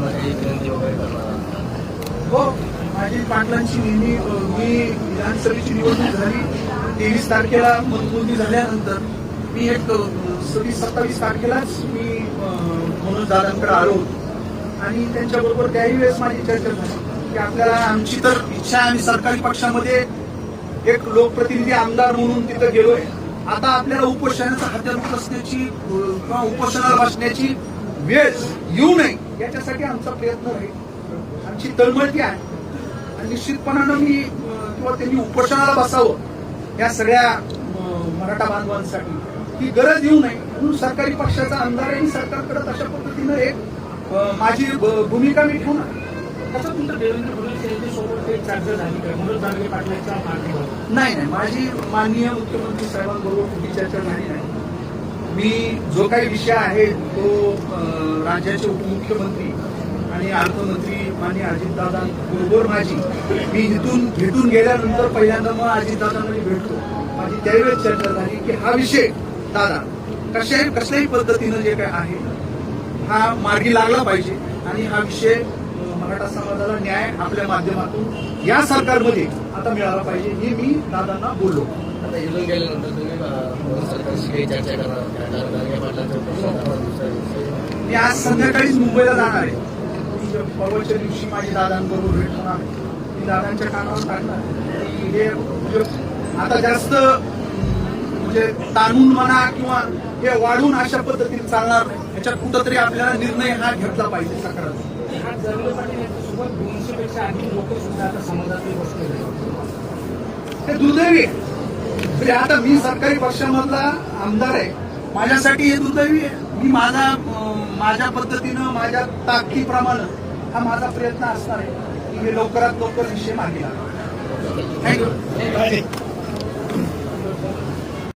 काही विनंती वगैरे करणार हो माझी पाटलांची नेहमी मी विधानसभेची निवडणूक झाली तेवीस तारखेला मतमोजणी झाल्यानंतर मी एक सव्वीस सत्तावीस तारखेलाच मी मनोज दादांकडे आलो होतो. आणि त्यांच्याबरोबर त्याही वेळेस माझी चर्चा झाली. की आपल्याला आमची तर इच्छा आणि आम्ही सरकारी पक्षामध्ये एक लोकप्रतिनिधी आमदार म्हणून तिथं गेलोय. आता आपल्याला उपोषणाचा हत्यार असण्याची किंवा उपोषणाला बसण्याची वेळ येऊ नये. याच्यासाठी आमचा प्रयत्न राहील आमची तळमळती आहे. आणि निश्चितपणानं मी किंवा त्यांनी उपोषणाला बसावं या सगळ्या मराठा बांधवांसाठी. ही गरज येऊ नये. म्हणून सरकारी पक्षाचा आमदार आहे आणि सरकारकडे तशा पद्धतीनं एक माझी भूमिका मी मागणीवर? नाही नाही. माझी माननीय मुख्यमंत्री साहेबांबरोबर कुठली चर्चा झाली नाही. मी जो काही विषय आहे तो राज्याचे उपमुख्यमंत्री आणि अर्थमंत्री माननीय अजितदादांबरोबर माझी मी इथून भेटून गेल्यानंतर पहिल्यांदा मग अजितदादांना मी भेटतो माझी त्यावेळेस चर्चा झाली की हा विषय दादा कशाही कसल्याही पद्धतीनं जे काय आहे हा मार्गी लागला पाहिजे आणि हा विषय मराठा समाजाला न्याय आपल्या माध्यमातून या सरकारमध्ये आता मिळाला पाहिजे हे मी दादांना बोललो. आता इथून गेल्यानंतर तुम्ही सरकारशी काही चर्चा करणार मी आज संध्याकाळीच मुंबईला जाणार आहे. परवाच्या दिवशी माझ्या दादांबरोबर भेट होणार आहे. मी दादांच्या कानावर टाकणार की हे म्हणजे आता जास्त म्हणजे ताणून म्हणा किंवा हे वाढून अशा पद्धतीने चालणार नाही. याच्यात कुठंतरी आपल्याला निर्णय हा घेतला पाहिजे सकारात्मक आता ते दुर्दैवी म्हणजे आता मी सरकारी पक्षामधला आमदार आहे. माझ्यासाठी हे दुर्दैवी आहे. मी माझा माझ्या पद्धतीनं माझ्या ताकदीप्रमाणे हा माझा प्रयत्न असणार आहे की मी लवकरात लवकर विषय मागे थँक्यू